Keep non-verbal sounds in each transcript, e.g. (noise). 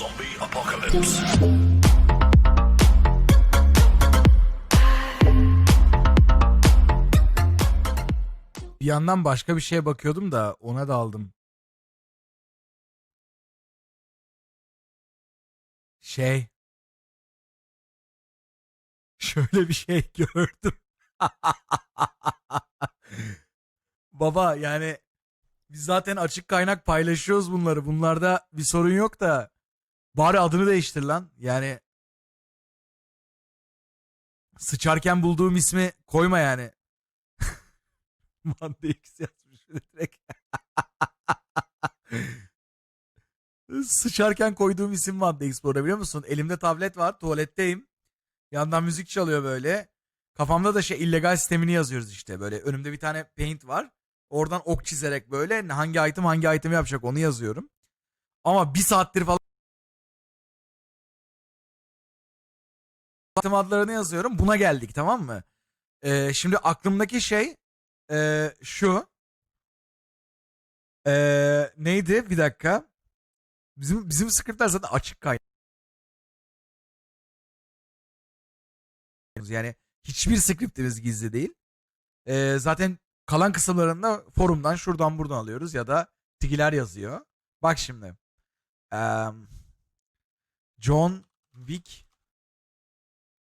Zombie apocalypse. Bir yandan başka bir şeye bakıyordum da ona da aldım. Şey. (laughs) Şöyle bir şey (laughs) gördüm. Baba yani biz zaten açık kaynak paylaşıyoruz bunları. Bunlarda bir sorun yok da bari adını değiştir lan. Yani sıçarken bulduğum ismi koyma yani. (laughs) Manda X yazmış direkt. (laughs) Sıçarken koyduğum isim Manda X bu arada biliyor musun? Elimde tablet var tuvaletteyim. Yandan müzik çalıyor böyle. Kafamda da şey illegal sistemini yazıyoruz işte böyle. Önümde bir tane paint var. Oradan ok çizerek böyle hangi item hangi item yapacak onu yazıyorum. Ama bir saattir falan item adlarını yazıyorum. Buna geldik tamam mı? Ee, şimdi aklımdaki şey ee, şu. Ee, neydi? Bir dakika. Bizim bizim scriptler zaten açık kaynak. Yani hiçbir scriptimiz gizli değil. Ee, zaten kalan kısımlarında forumdan şuradan buradan alıyoruz ya da tigiler yazıyor. Bak şimdi. Em, John Wick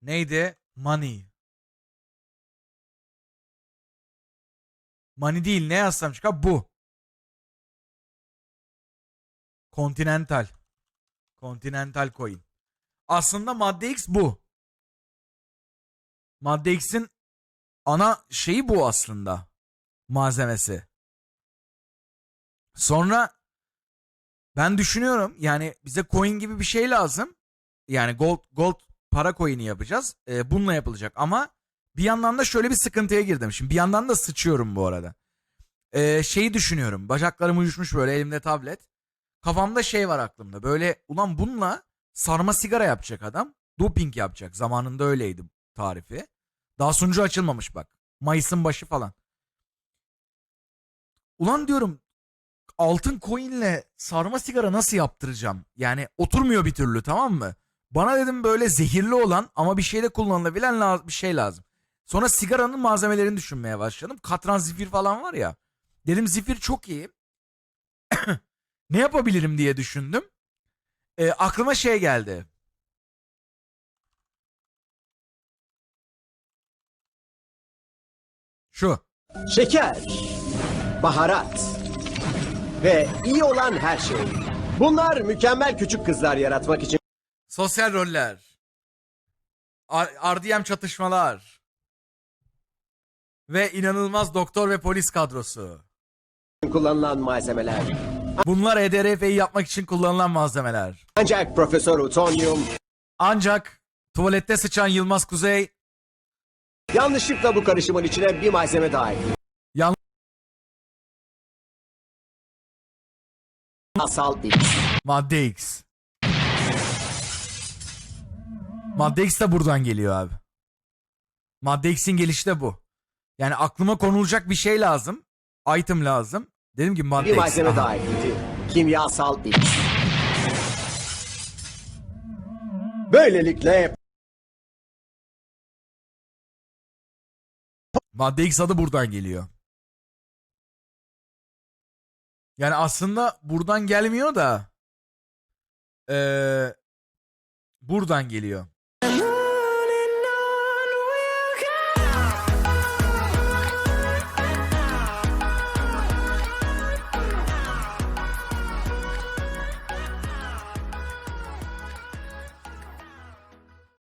neydi? Money. Money değil ne yazsam çıkar bu. Continental. Continental coin. Aslında madde X bu. Madde X'in ana şeyi bu aslında. Malzemesi. Sonra ben düşünüyorum yani bize coin gibi bir şey lazım. Yani gold gold para coin'i yapacağız. Ee, bununla yapılacak ama bir yandan da şöyle bir sıkıntıya girdim. Şimdi bir yandan da sıçıyorum bu arada. Ee, şeyi düşünüyorum. Bacaklarım uyuşmuş böyle elimde tablet. Kafamda şey var aklımda. Böyle ulan bununla sarma sigara yapacak adam. Doping yapacak. Zamanında öyleydi tarifi. Daha sunucu açılmamış bak. Mayıs'ın başı falan. Ulan diyorum altın coin'le sarma sigara nasıl yaptıracağım? Yani oturmuyor bir türlü tamam mı? Bana dedim böyle zehirli olan ama bir şeyde kullanılabilen la- bir şey lazım. Sonra sigaranın malzemelerini düşünmeye başladım. Katran zifir falan var ya. Dedim zifir çok iyi. (coughs) ne yapabilirim diye düşündüm. E, aklıma şey geldi. Şu. Şeker, baharat ve iyi olan her şey. Bunlar mükemmel küçük kızlar yaratmak için Sosyal roller. RDM çatışmalar. Ve inanılmaz doktor ve polis kadrosu. kullanılan malzemeler. Bunlar EDRF'yi yapmak için kullanılan malzemeler. Ancak Profesör Utonyum Ancak tuvalette sıçan Yılmaz Kuzey yanlışlıkla bu karışımın içine bir malzeme daha ekledi. Yan- Asal X. Madde X. Madde X de buradan geliyor abi. Madde X'in gelişi de bu. Yani aklıma konulacak bir şey lazım. Item lazım. Dedim ki madde Bir X. malzeme Aha. daha ekledi. Kimyasal X. Böylelikle Madde X adı buradan geliyor. Yani aslında buradan gelmiyor da eee, buradan geliyor.